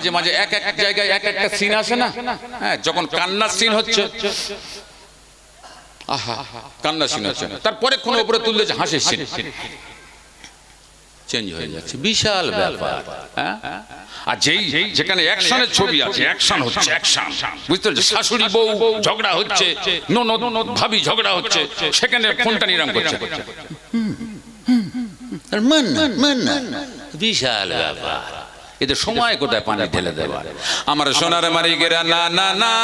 মাঝে মাঝে এক এক জায়গায় এক একটা সিন আসে না? হ্যাঁ যখন কান্নার সিন হচ্ছে। আহা, কান্নার সিন হচ্ছে তারপরে কোন উপরে তুললে যে হাসির সিন। চেঞ্জ হয়ে যাচ্ছে। বিশাল ব্যাপার। হ্যাঁ? আর যেই যেখানে অ্যাকশনের ছবি আছে, অ্যাকশন হচ্ছে, অ্যাকশন। বুঝতে পারছ? শাশুড়ি বউ, ঝগড়া হচ্ছে নো নো নো ভাবি ঝগড়া হচ্ছে, সেখানে ফোনটা নিরাম করছে। আর মান্না মান্না বিশাল ব্যাপার। এদের সময় কোথায় পানি ঢেলে দেওয়া? আমার সোনার মারিকেরা না না না।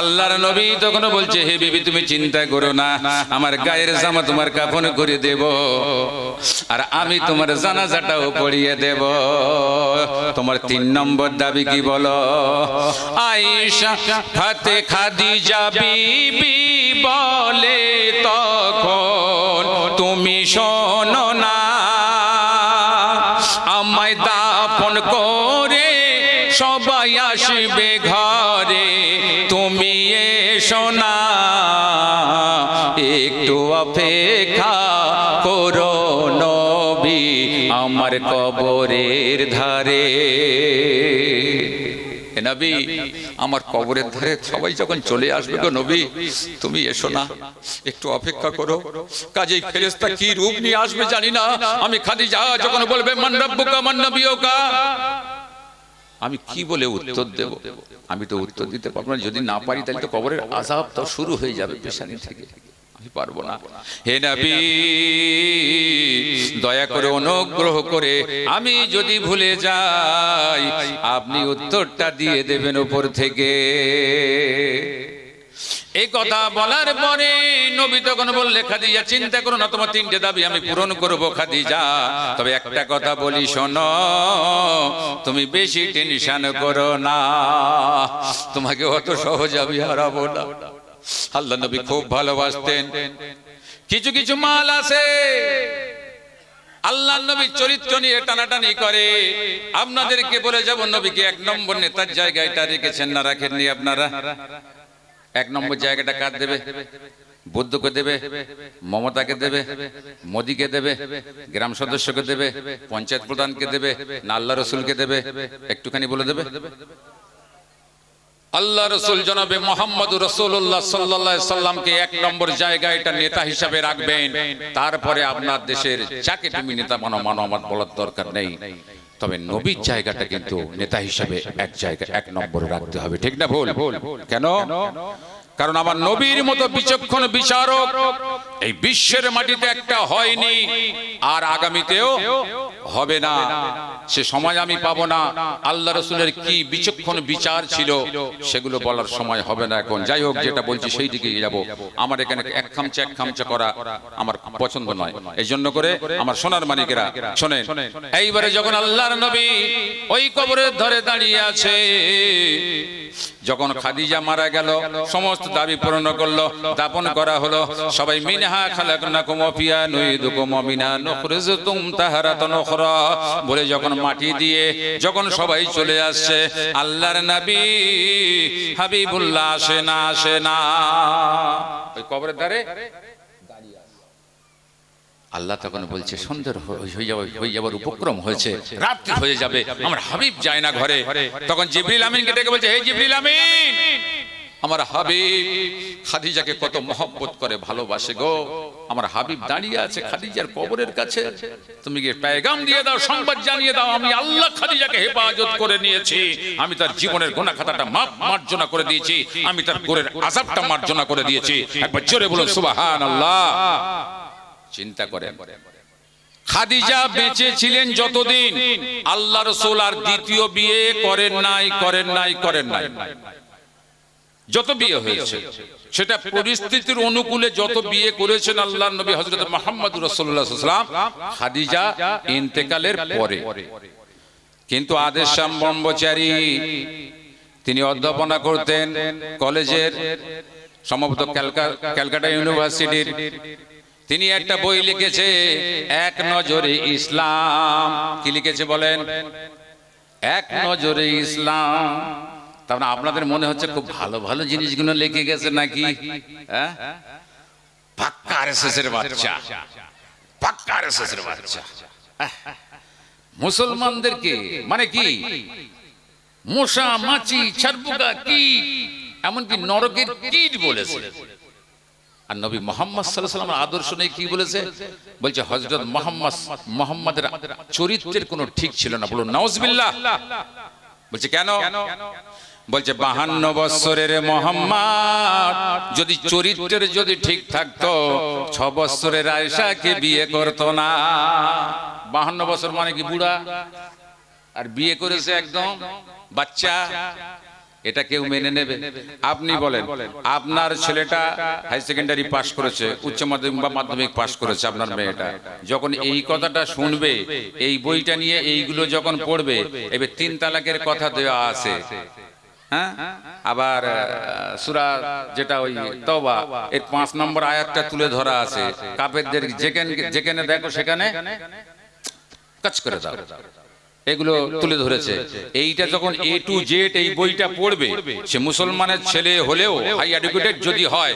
আল্লাহর নবী তখন বলছে হে বিবি তুমি চিন্তা করো না। আমার গায়ের জামা তোমার কাফন করে দেব। আর আমি তোমার জানাজাটাও পড়িয়ে দেব। তোমার তিন নম্বর দাবি কি বলো? আয়েশা ফাতে খাদিজা বিবি বলে তখন তুমি শোনো না। আমায় দাপন করে সবাই আসবে ঘরে। তুমি এসো না, একটু অপেক্ষা করো নবী আমার কবরের ধারে। হে নবী, আমার কবরের ধারে সবাই যখন চলে আসবে গো নবী, তুমি এসো না, একটু অপেক্ষা করো। কাজেই ফেরেশতা কি রূপ নিয়ে আসবে জানি না। আমি খাদিজা যখন বলবে, মান রাব্বুকা, মান নাবিয়ুকা? আমি কি বলে উত্তর দেব? আমি তো উত্তর দিতে পারব না। যদি না পারি, তাহলে তো কবরের আযাব তো শুরু হয়ে যাবে পেশানি থেকে। আমি পারব না। হে নবী দয়া করে অনুগ্রহ করে আমি যদি ভুলে যাই আপনি উত্তরটা দিয়ে দেবেন উপর থেকে। এই কথা বলার পরে নবী তখন বললে খাদিজা চিন্তা করো না তোমার তিনটে দাবি আমি পূরণ করব খাদিজা। তবে একটা কথা বলি শোনো তুমি বেশি টেনশন করো না। তোমাকে অত সহজ আমি হারাবো না। আল্লাহ নবী খুব ভালোবাসতেন। কিছু কিছু মাল আছে। আল্লাহ নবীর চরিত্র নিয়ে টানাটানি করে। আপনাদেরকে বলে যাব, নবীকে এক নম্বর নেতার জায়গায় এটা রেখেছেন, না রাখেননি আপনারা? এক নম্বর জায়গাটা কার দেবে? বুদ্ধকে দেবে, মমতাকে দেবে, মোদিকে দেবে, গ্রাম সদস্যকে দেবে, পঞ্চায়েত প্রধানকে দেবে, না আল্লাহ রসুলকে দেবে, একটুখানি বলে দেবে? আল্লাহ রসুল জনাবে মোহাম্মদ রসুল্লাহ সাল্লাহ সাল্লামকে এক নম্বর জায়গায় এটা নেতা হিসাবে রাখবেন। তারপরে আপনার দেশের যাকে তুমি নেতা মানো মানো আমার বলার দরকার নেই। তবে নবীর জায়গাটা কিন্তু নেতা হিসাবে এক জায়গা, এক নম্বরে রাখতে হবে, ঠিক না ভুল? কেন? কারণ আমার নবীর মতো বিচক্ষণ বিচারক এই বিশ্বের মাটিতে একটা হয়নি, আর আগামীতেও হবে না। সে সময় আমি পাবো না। আল্লাহ রসুলের কি বিচক্ষণ বিচার ছিল, সেগুলো বলার সময় হবে না এখন। যাই হোক, যেটা বলছি সেই দিকে যাব। আমার এখানে এক খামচা এক খামচা করা আমার পছন্দ নয়। এই জন্য করে আমার সোনার মানিকেরা শোনেন, এইবারে যখন আল্লাহর নবী ওই কবরের ধরে দাঁড়িয়ে আছে, যখন খাদিজা মারা গেল, সমস্ত দাবি পূরণ করল, দাপন করা হলো, সবাই মিনহা খালাকনাকুম ফিয়া নুইদুকুম মিনা নুখরিজুকুম তাহারাতান উখরা বলে যখন মাটি দিয়ে যখন সবাই চলে আসছে, আল্লাহর নবী হাবিবুল্লাহ আসে না আসে না। ওই কবরের ধারে আল্লাহ তখন বলছে, সুন্দর হয়ে যাবে, হয়ে যাবার উপক্রম হয়েছে, রাত্রি হয়ে যাবে, আমার হাবিব যায় না ঘরে। তখন জিবরিল আমিনকে ডেকে বলছে, হে জিবরিল আমিন! আমার হাবিব খাদিজাকে কত মহব্বত করে ভালোবাসে গো। আমার হাবিব দাঁড়িয়ে আছে খাদিজার কবরের কাছে। তুমি গিয়ে পেগাম দিয়ে দাও, সংবাদ জানিয়ে দাও, আমি আল্লাহ খাদিজাকে হেফাজত করে নিয়েছি। আমি তার জীবনের গোনা খাতাটা মাপ মার্জনা করে দিয়েছি। আমি তার গোরের আজাবটা মার্জনা করে দিয়েছি। একবার জোরে বলুন সুবাহান আল্লাহ চিন্তা করেন, খাদিজা বেঁচে ছিলেন যতদিন আল্লাহ রসুল আর দ্বিতীয় বিয়ে করেন নাই করেন নাই করেন নাই। যত বিয়ে হয়েছে, সেটা পরিস্থিতির অনুকূলে যত বিয়ে করেছেন আল্লাহ নবী হজরত মোহাম্মদ রসুল্লাহাম খাদিজা ইন্তেকালের পরে। কিন্তু আদেশ ব্রহ্মচারী, তিনি অধ্যাপনা করতেন কলেজের সম্ভবত ক্যালকাটা ইউনিভার্সিটির। তিনি একটা বই লিখেছে, এক নজরে ইসলাম। কি লিখেছে বলেন? এক নজরে ইসলাম। তার মানে আপনাদের মনে হচ্ছে খুব ভালো ভালো জিনিসগুলো লিখে গেছে নাকি? হ্যাঁ? বাচ্চা। মুসলমানদেরকে মানে কি? মশা, মাছি ছারপুকা কি এমনকি নরকের কীট বলেছে। আর নবী মোহাম্মদ সাল্লাহ আদর্শ নেই কি বলেছে? বলছে হজরত মোহাম্মদ, মোহাম্মদের চরিত্রের কোনো ঠিক ছিল না। বলুন নওয়াজবিল্লাহ বলছে, কেন? বলছে, বাহান্ন বৎসরের মোহাম্মদ যদি চরিত্রের যদি ঠিক থাকতো, ছ বৎসরের আয়সাকে বিয়ে করতো না। বাহান্ন বছর মানে কি বুড়া? আর বিয়ে করেছে একদম বাচ্চা। এটা কেউ মেনে নেবে? আপনি বলেন, আপনার ছেলেটা হাই সেকেন্ডারি পাশ করেছে, উচ্চ মাধ্যমিক বা মাধ্যমিক পাশ করেছে আপনার মেয়েটা। যখন এই কথাটা শুনবে, এই বইটা নিয়ে এইগুলো যখন পড়বে, এবার তিন তালাকের কথা দেওয়া আছে। হ্যাঁ? আবার সুরা যেটা ওই তবা এর পাঁচ নম্বর আয়াতটা তুলে ধরা আছে। কাপেরদের যেখানে যেখানে দেখো সেখানে কাজ করে দাও। এগুলো তুলে ধরেছে। এইটা যখন এ টু জেড এই বইটা পড়বে, সে মুসলমানের ছেলে হলেও হাই এডুকেটেড যদি হয়,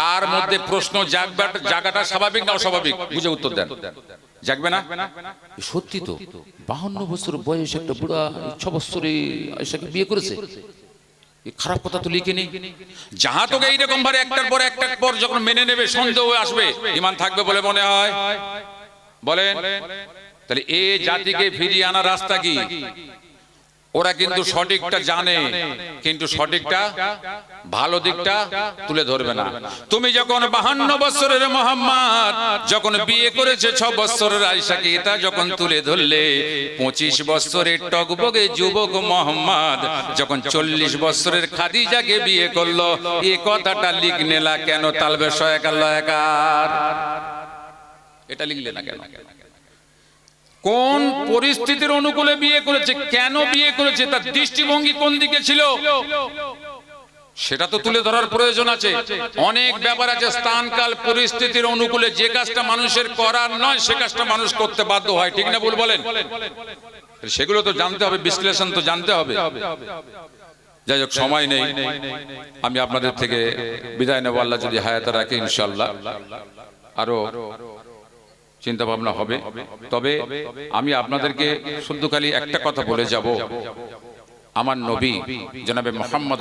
তার মধ্যে প্রশ্ন জাগবা জাগাটা স্বাভাবিক না অস্বাভাবিক? বুঝে উত্তর দেন। জাগবে না? সত্যি তো, বাহান্ন বছর বয়স একটা বুড়া ছ বছরে এসে বিয়ে করেছে। খারাপ কথা তো লিখে নেই। যাহা তোকে এইরকম ভাবে একটার পর একটার পর যখন মেনে নেবে, সন্দেহ আসবে ইমান থাকবে বলে মনে হয়। বলেন। তাহলে এ জাতিকে ফিরিয়ে আনার রাস্তা কি? ওরা কিন্তু সঠিকটা জানে কিন্তু সঠিকটা ভালো দিকটা তুলে ধরবে না। তুমি যখন বাহান্ন বছরের মোহাম্মদ যখন বিয়ে করেছে ছ বছরের আয়সাকে এটা যখন তুলে ধরলে পঁচিশ বছরের টকবগে যুবক মোহাম্মদ যখন চল্লিশ বছরের খাদিজাকে বিয়ে করল এ কথাটা লিখ নেলা কেন তালবে সয়াকার লয়াকার এটা লিখলে না কেন? কোন পরিস্থিতির অনুকূলে বিয়ে করেছে, কেন বিয়ে করেছে, তার দৃষ্টিভঙ্গি কোন দিকে ছিল? সেটা তো তুলে ধরার প্রয়োজন আছে। অনেক ব্যাপার আছে, স্থানকাল, পরিস্থিতির অনুকূলে যে কাজটা মানুষের করার নয়, সে কাজটা মানুষ করতে বাধ্য হয়। ঠিক না ভুল বলেন? সেগুলো তো জানতে হবে, বিশ্লেষণ তো জানতে হবে। যাই হোক, সময় নেই। আমি আপনাদের থেকে বিদায় নেব, আল্লাহ যদি হায়াত রাখে ইনশাল্লাহ আরও চিন্তা ভাবনা হবে। তবে আমি আপনাদেরকে শুদ্ধ খালি একটা কথা বলে যাব। আমার নবী জনাবে মোহাম্মদ